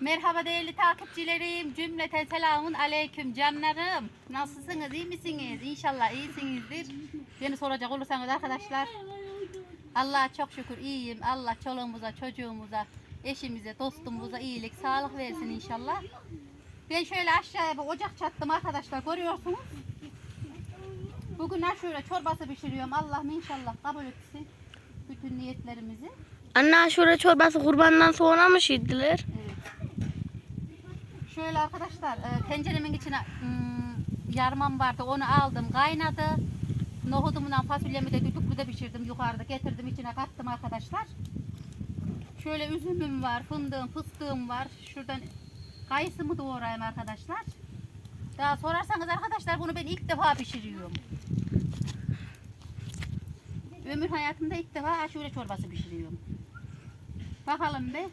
Merhaba değerli takipçilerim. Cümleten selamun aleyküm canlarım. Nasılsınız? iyi misiniz? İnşallah iyisinizdir. Beni soracak olursanız arkadaşlar. Allah'a çok şükür iyiyim. Allah çoluğumuza, çocuğumuza, eşimize, dostumuza iyilik, sağlık versin inşallah. Ben şöyle aşağıya bir ocak çattım arkadaşlar. Görüyorsunuz. Bugün aşure çorbası pişiriyorum. Allah'ım inşallah kabul etsin bütün niyetlerimizi. Anne aşure çorbası kurbandan sonra mı şişirdiler? Şöyle arkadaşlar e, tenceremin içine ım, yarmam vardı onu aldım kaynadı. Nohudumla fasulyemi de düdüklü de pişirdim yukarıda getirdim içine kattım arkadaşlar. Şöyle üzümüm var fındığım fıstığım var. Şuradan kayısımı doğrayayım arkadaşlar. Daha sorarsanız arkadaşlar bunu ben ilk defa pişiriyorum. Ömür hayatımda ilk defa aşure çorbası pişiriyorum. Bakalım be.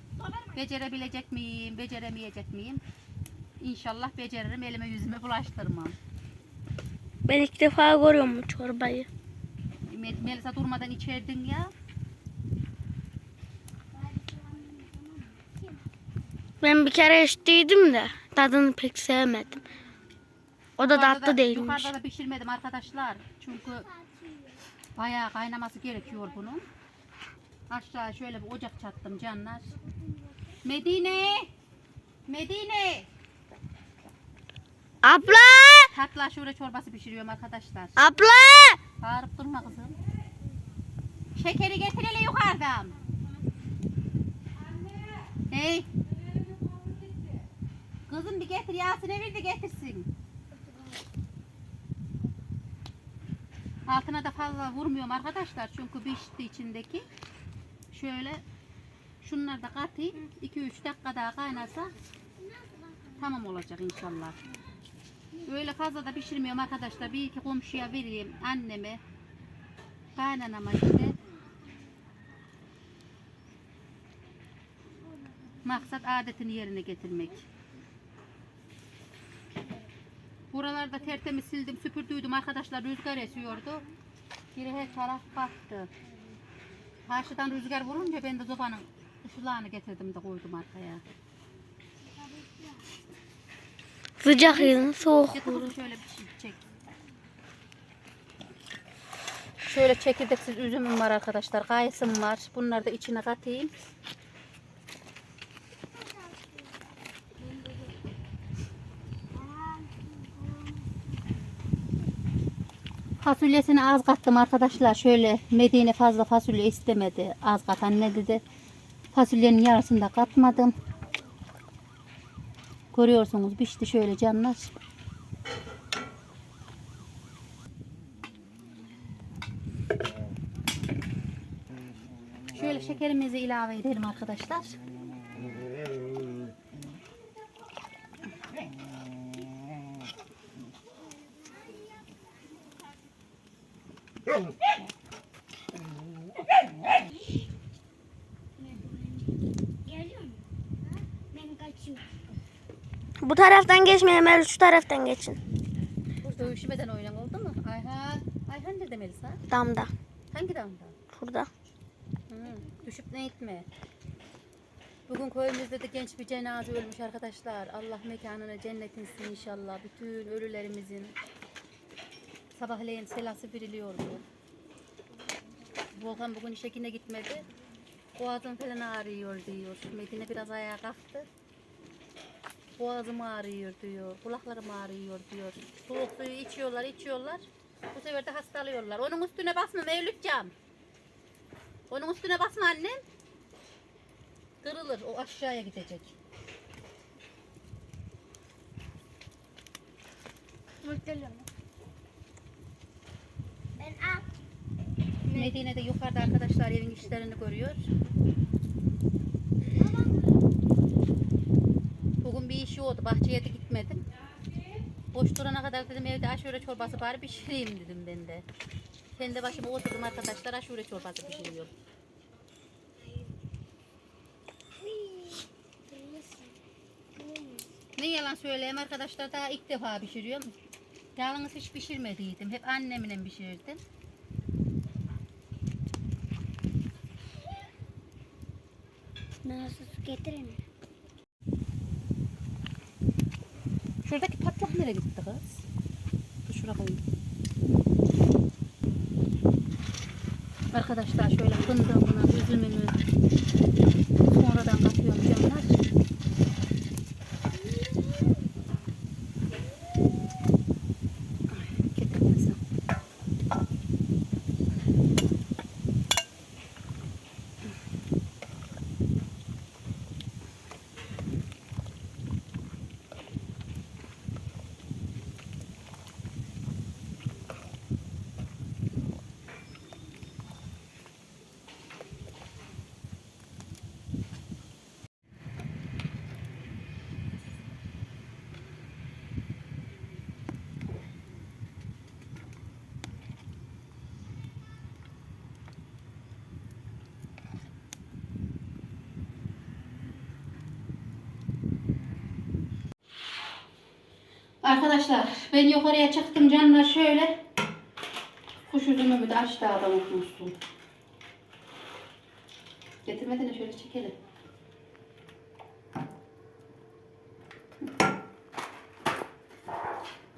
Becerebilecek miyim, beceremeyecek miyim? İnşallah beceririm. Elime yüzüme bulaştırmam. Ben ilk defa görüyorum bu çorbayı. Mel- Melisa durmadan içerdin ya. Ben bir kere içtiydim de tadını pek sevmedim. O da tatlı değilmiş. Yukarıda da pişirmedim arkadaşlar. Çünkü bayağı kaynaması gerekiyor bunun. Aşağı şöyle bir ocak çattım canlar. Medine! Medine! Abla! Tatlı aşure çorbası pişiriyorum arkadaşlar. Abla! Bağırıp durma kızım. Şekeri getir hele yukarıdan. Hey. Kızım bir getir Yasin Emir de getirsin. Altına da fazla vurmuyorum arkadaşlar çünkü pişti içindeki. Şöyle şunları da katayım. 2-3 dakika daha kaynasa tamam olacak inşallah. Öyle fazla da pişirmiyorum arkadaşlar. Bir iki komşuya vereyim. Anneme, kaynanama işte. Maksat adetini yerine getirmek. Buralarda tertemiz sildim, süpürdüydüm arkadaşlar. Rüzgar esiyordu. Biri her taraf battı. Karşıdan rüzgar vurunca ben de zobanın ışılağını getirdim de koydum arkaya. Sıcak yılın soğuk kızım şöyle bir şey çek. Şöyle çekirdeksiz üzümüm var arkadaşlar. Kayısım var. Bunları da içine katayım. Fasulyesini az kattım arkadaşlar. Şöyle Medine fazla fasulye istemedi. Az kat anne dedi. Fasulyenin yarısını da katmadım. Görüyorsunuz pişti şöyle canlar. Şöyle şekerimizi ilave edelim arkadaşlar. Bu taraftan geçmeyin Emel şu taraftan geçin. Burada üşümeden oynan oldu mu? Ayhan. Ayhan nerede Melisa? Damda. Hangi damda? Burada. Hı, düşüp ne etme. Bugün köyümüzde de genç bir cenaze ölmüş arkadaşlar. Allah mekanını cennet etsin inşallah. Bütün ölülerimizin sabahleyin selası veriliyordu. Volkan bugün işe yine gitmedi. Boğazım falan ağrıyor diyor. Medine biraz ayağa kalktı. Boğazım ağrıyor diyor. Kulaklarım ağrıyor diyor. Soğuk suyu içiyorlar içiyorlar. Bu sefer de hastalıyorlar. Onun üstüne basma Mevlütcan. Onun üstüne basma annem. Kırılır. O aşağıya gidecek. Medine'de yukarıda arkadaşlar evin işlerini görüyor. Oldu. Bahçeye de gitmedim. Boş durana kadar dedim evde aşure çorbası bari pişireyim dedim ben de. Kendi başıma oturdum arkadaşlar aşure çorbası pişiriyorum. Ne yalan söyleyeyim arkadaşlar daha ilk defa pişiriyorum. Yalnız hiç pişirmediydim. Hep annemle pişirdim. Nasıl getirin? Şuradaki patlak nereye gitti kız? Dur şuraya koyayım. Arkadaşlar şöyle fındığımını, üzümünü sonradan katıyorum canlar. Ay, getirmezsem. Arkadaşlar ben yukarıya çıktım canlar şöyle. Kuş üzümümü de aşağıda unutmuşsun. Getirmedin de şöyle çekelim.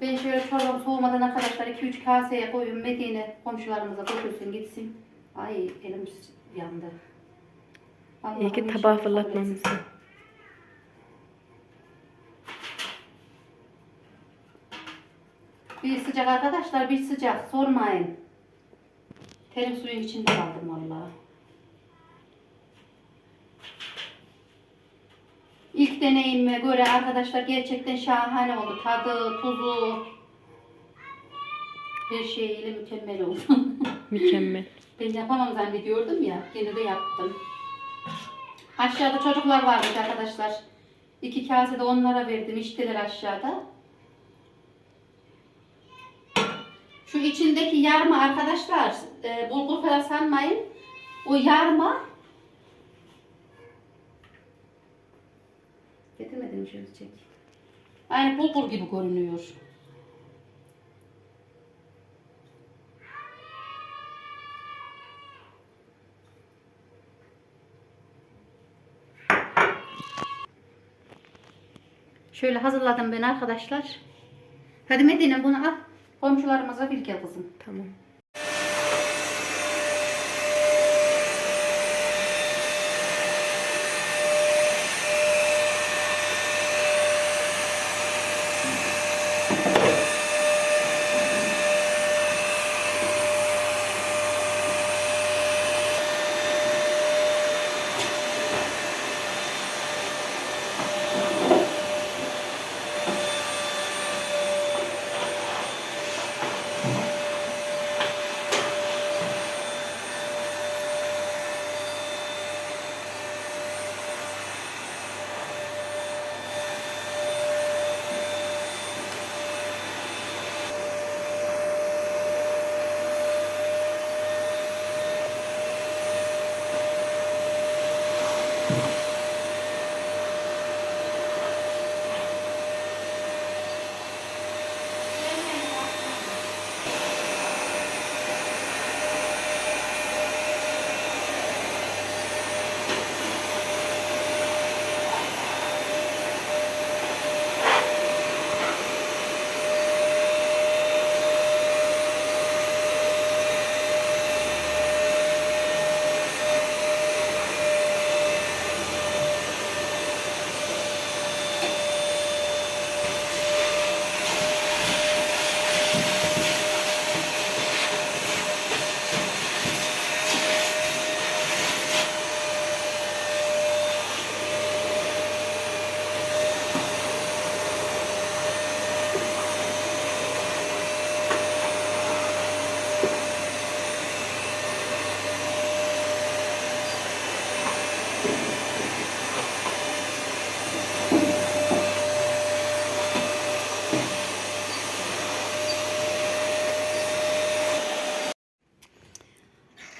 Ben şöyle çorbam soğumadan arkadaşlar 2-3 kaseye koyayım. Medine komşularımıza götürsün gitsin. Ay elim yandı. İyi ki Allah'ım tabağı fırlatmamışsın. Bir sıcak arkadaşlar bir sıcak sormayın. Terim suyun içinde kaldım vallahi. İlk deneyime göre arkadaşlar gerçekten şahane oldu. Tadı, tuzu, her şeyiyle mükemmel oldu. Mükemmel. ben yapamam zannediyordum ya. Gene de yaptım. Aşağıda çocuklar varmış arkadaşlar. İki kase de onlara verdim. İçtiler aşağıda. Şu içindeki yarma arkadaşlar e, bulgur falan sanmayın. O yarma Getirmedim şöyle çek. Aynı bulgur gibi görünüyor. Şöyle hazırladım ben arkadaşlar. Hadi Medine bunu al. Komşularımıza gel kızım. Tamam.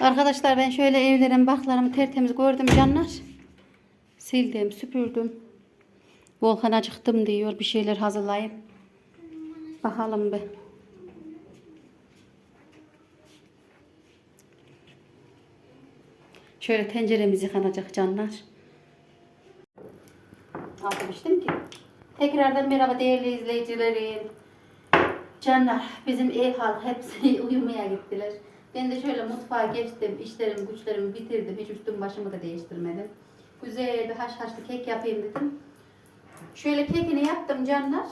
Arkadaşlar ben şöyle evlerin baklarımı tertemiz gördüm canlar. Sildim, süpürdüm. Volkan çıktım diyor. Bir şeyler hazırlayayım. Bakalım bir. Şöyle tenceremiz yıkanacak canlar. Altı piştim ki. Tekrardan merhaba değerli izleyicilerim. Canlar bizim ev halk hepsi uyumaya gittiler. Ben de şöyle mutfağa geçtim. işlerimi güçlerimi bitirdim. Hiç üstüm başımı da değiştirmedim. Güzel bir haşhaşlı kek yapayım dedim. Şöyle kekini yaptım canlar.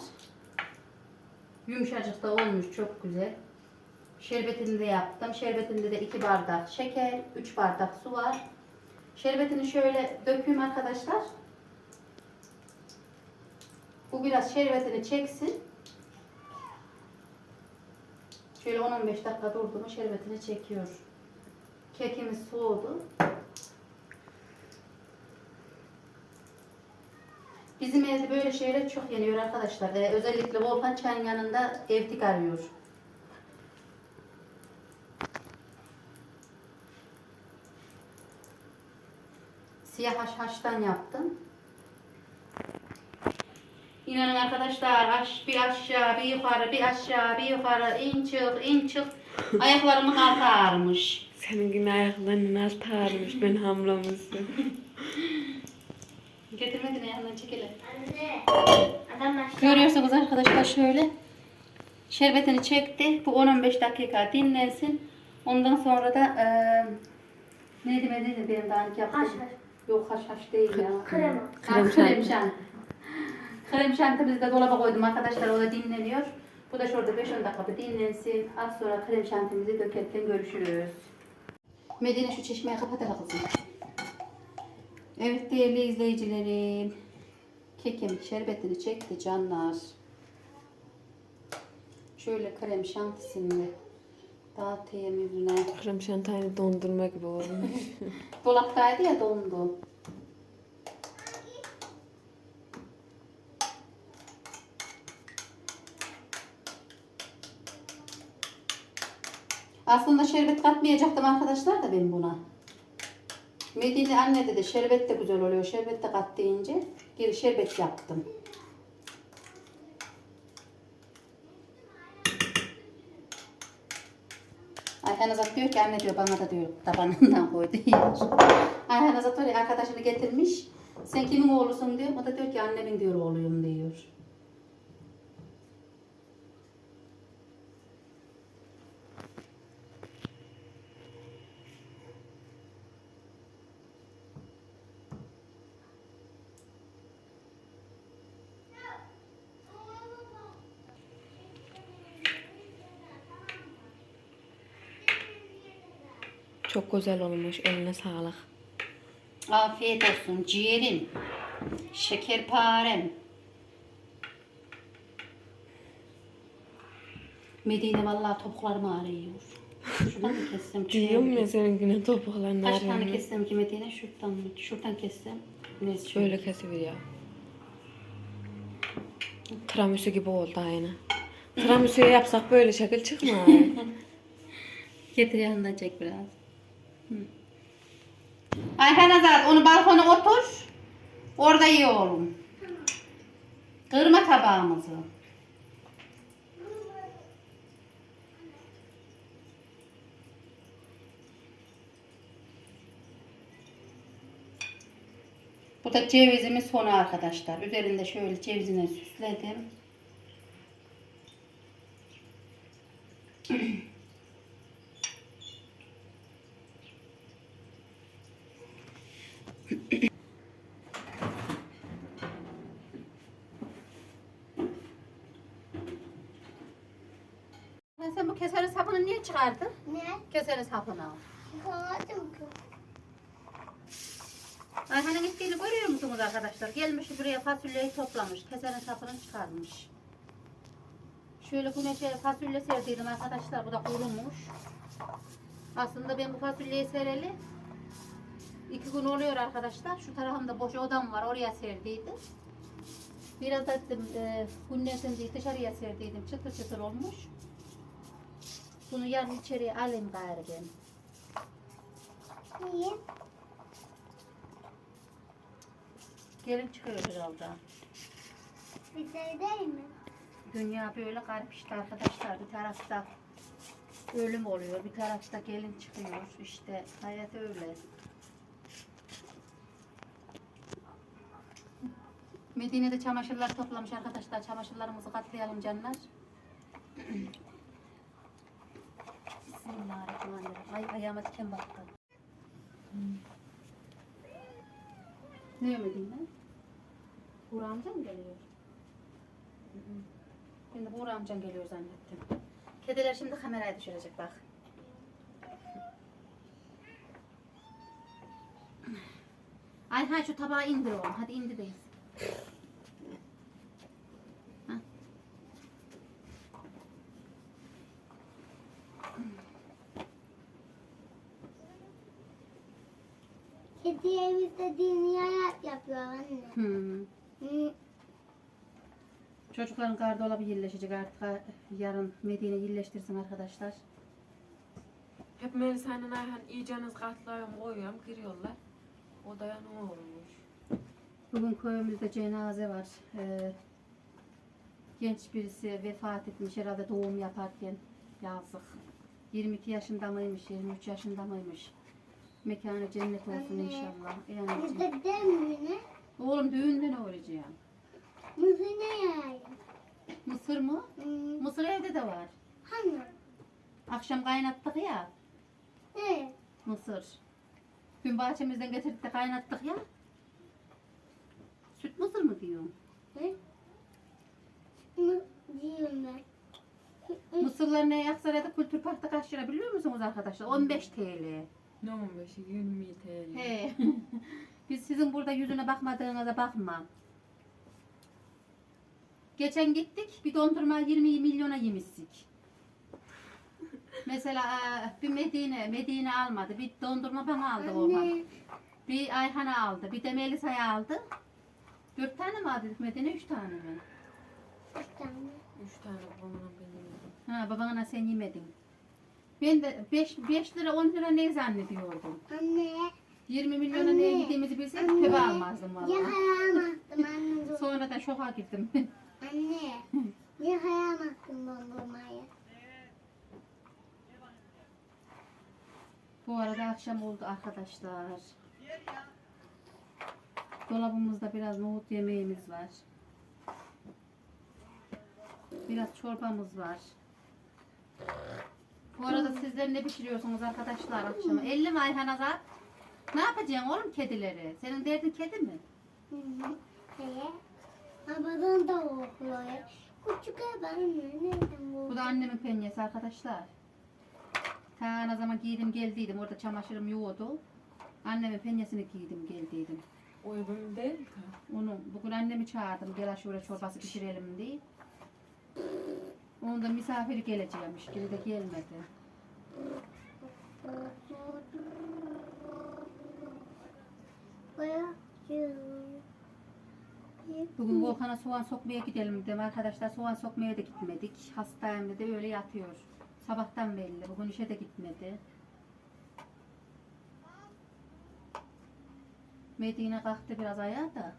Yumuşacık da olmuş çok güzel. Şerbetini de yaptım. Şerbetinde de 2 bardak şeker, 3 bardak su var. Şerbetini şöyle dökeyim arkadaşlar. Bu biraz şerbetini çeksin. Şöyle 10-15 dakika durdu mu şerbetini çekiyor. Kekimiz soğudu. Bizim evde böyle şeyler çok yeniyor arkadaşlar. Ee, özellikle Volkan çayın yanında evdik arıyor. Siyah haş haştan yaptım. İnanın arkadaşlar aş, bir aşağı bir yukarı bir aşağı bir yukarı in çık in çık ayaklarımın altı ağrımış. Senin yine ayaklarının altı ağrımış ben hamlamışsın. Getirmedin yanından çekelim. Anne. Adam aşağı. Görüyorsunuz arkadaşlar şöyle. Şerbetini çekti. Bu 10-15 dakika dinlensin. Ondan sonra da eee neydi ben neydi benim daha önce yaptım. Haş haş. Yok haş haş değil ya. Krema. Krem, Krem krem. Krem şantimizi de dolaba koydum arkadaşlar. O da dinleniyor. Bu da şurada 5-10 dakika dinlensin. Az sonra krem şantimizi dökerken görüşürüz. Medine şu çeşmeyi kapat hele kızım. Evet değerli izleyicilerim. Kekim şerbetini çekti canlar. Şöyle krem şantisini dağıtayım yüzüne. Krem şantayını dondurma gibi olmuş. Dolaptaydı ya dondu. Aslında şerbet katmayacaktım arkadaşlar da ben buna. Medine anne dedi şerbet de güzel oluyor. Şerbet de kat deyince geri şerbet yaptım. Ayhan Azat diyor ki anne diyor bana da diyor tabanından koy diyor. Ayhan Azat var arkadaşını getirmiş. Sen kimin oğlusun diyor. O da diyor ki annemin diyor oğluyum diyor. Çok güzel olmuş eline sağlık. Afiyet olsun ciğerim. Şekerparem. Medine vallahi topuklarım ağrıyor. Şuradan mı kessem? Diyorum ya senin yine topukların Kaç tane ağrıyor. kessem ki Medine? Şuradan mı? Şuradan kessem. Neyse şöyle. Şöyle kesiver ya. Tiramisu gibi oldu aynı. Tiramisu'yu yapsak böyle şekil çıkmaz. Getir yanından çek biraz. Ayhan Azat onu balkona otur. Orada ye oğlum. Kırma tabağımızı. Bu da cevizimin sonu arkadaşlar. Üzerinde şöyle cevizine süsledim. Sen bu keserin sapını niye çıkardın? Ne? Keserin sapını. Yıkamadım ki. Ayhan'ın gittiğini görüyor musunuz arkadaşlar? Gelmiş buraya fasulyeyi toplamış. Keserin sapını çıkarmış. Şöyle güneşe fasulye serdiydim arkadaşlar. Bu da kurumuş. Aslında ben bu fasulyeyi sereli iki gün oluyor arkadaşlar. Şu tarafımda boş odam var. Oraya serdiydim. Biraz da e, diye dışarıya serdiydim. Çıtır çıtır olmuş. Bunu yarın içeriye alayım gayrı ben. Niye? Gelin çıkıyor herhalde. Bir şey değil mi? Dünya böyle garip işte arkadaşlar. Bir tarafta ölüm oluyor, bir tarafta gelin çıkıyor. İşte hayat öyle. Medine'de çamaşırlar toplamış arkadaşlar. Çamaşırlarımızı katlayalım canlar. Bismillahirrahmanirrahim. Ay ayağıma diken battı. Ne yemedin lan? Buğra amca mı geliyor? Hı hı. Ben de amcan geliyor zannettim. Kediler şimdi kameraya düşürecek bak. Ayhan şu tabağı indir oğlum. Hadi indireyim. Kedi evimizde dini hayat yapıyor anne. Hmm. Hı, Çocukların gardolabı yerleşecek artık. Yarın Medine yerleştirsin arkadaşlar. Hep Melisa'nın Ayhan iyiceniz katlıyorum koyuyorum giriyorlar. Odaya ne olmuş? Bugün köyümüzde cenaze var. Ee, genç birisi vefat etmiş herhalde doğum yaparken. Yazık. 22 yaşında mıymış, 23 yaşında mıymış? Mekanı cennet olsun inşallah. Yani, Bizde demine oğlum düğünde ne olacağım? mızı ne yani? Mısır mı? Hı, Mısır evde de var. Hani? Akşam kaynattık ya Ne? mısır. Gün bahçemizden getirdik de kaynattık ya. Süt mısır mı diyorum? Ne? Mı diyorum ben. Mısırlar ne Aksaray'da Kültür Park'ta kaç lira biliyor musunuz arkadaşlar? 15 TL. Ne 15'i 20 TL. He. Biz sizin burada yüzüne bakmadığınıza bakma. Geçen gittik bir dondurma 20 milyona yemiştik. Mesela e, bir Medine, Medine almadı. Bir dondurma bana aldı. Anne. Bir Ayhan'a aldı. Bir de Melisa'ya aldı. Dört tane mi aldık Medine? Üç tane mi? Bir tane. 3 tane babamla benim. Ha babana sen yemedin. Ben de 5 5 lira 10 lira ne zannediyordum. Anne. 20 milyona Anne, neye gittiğimizi bilsem anne. tövbe almazdım valla. attım anne. Sonra da şoka girdim. Anne. Ya hayal attım dondurmayı. Bu arada akşam oldu arkadaşlar. Dolabımızda biraz nohut yemeğimiz var. Biraz çorbamız var. Bu arada sizler ne pişiriyorsunuz arkadaşlar akşama? 50 mi Ayhan Azat? Ne yapacaksın oğlum kedileri? Senin derdin kedi mi? Hı hı. Ve babadan da okuyor. Küçük benim nereden bu? Bu da annemin penyesi arkadaşlar. Ta ne zaman giydim geldiydim. Orada çamaşırım yoğdu. Annemin penyesini giydim geldiydim. O evim değil ki. Onu bugün annemi çağırdım. Gel aşure çorbası pişirelim diye. Onun da misafiri geleceğimiş. Geri de gelmedi. Bugün Volkan'a soğan sokmaya gidelim dedim arkadaşlar. Soğan sokmaya da gitmedik. Hastayım dedi öyle yatıyor. Sabahtan belli. Bugün işe de gitmedi. Medine kalktı biraz ayağa da.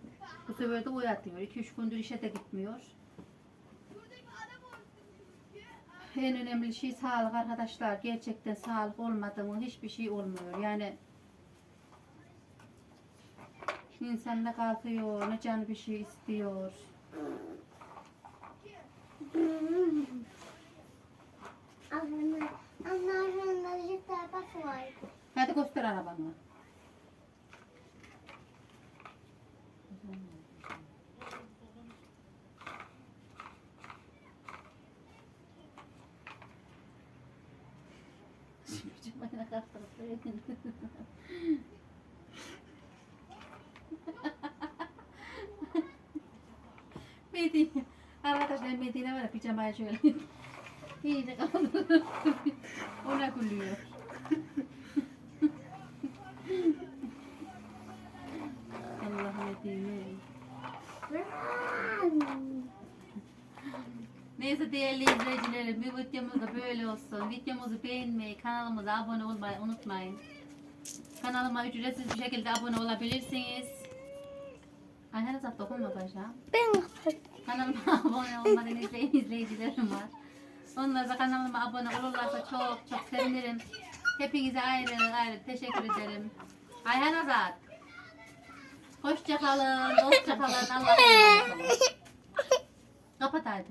Bu sefer de o yatıyor. 2-3 gündür işe de gitmiyor. En önemli şey sağlık arkadaşlar. Gerçekten sağlık olmadı mı hiçbir şey olmuyor. Yani insan ne kalkıyor ne canı bir şey istiyor. Hadi göster arabanı. Medine. Arkadaşlar Medine var ya pijamaya şöyle. İyice kaldı. Ona gülüyor. Allah Medine. Değerli izleyicilerim bir videomuz da böyle olsun. Videomuzu beğenmeyi, kanalımıza abone olmayı unutmayın. Kanalıma ücretsiz bir şekilde abone olabilirsiniz. Her zaman dokunma paşa. Ben. Kanalıma abone olmadan izleyen izleyicilerim var. Onlar da kanalıma abone olurlarsa çok çok sevinirim. Hepinize ayrı ayrı teşekkür ederim. Ayhan Azat. Hoşça kalın, dostça kalın. Allah'a emanet olun. Kapat hadi.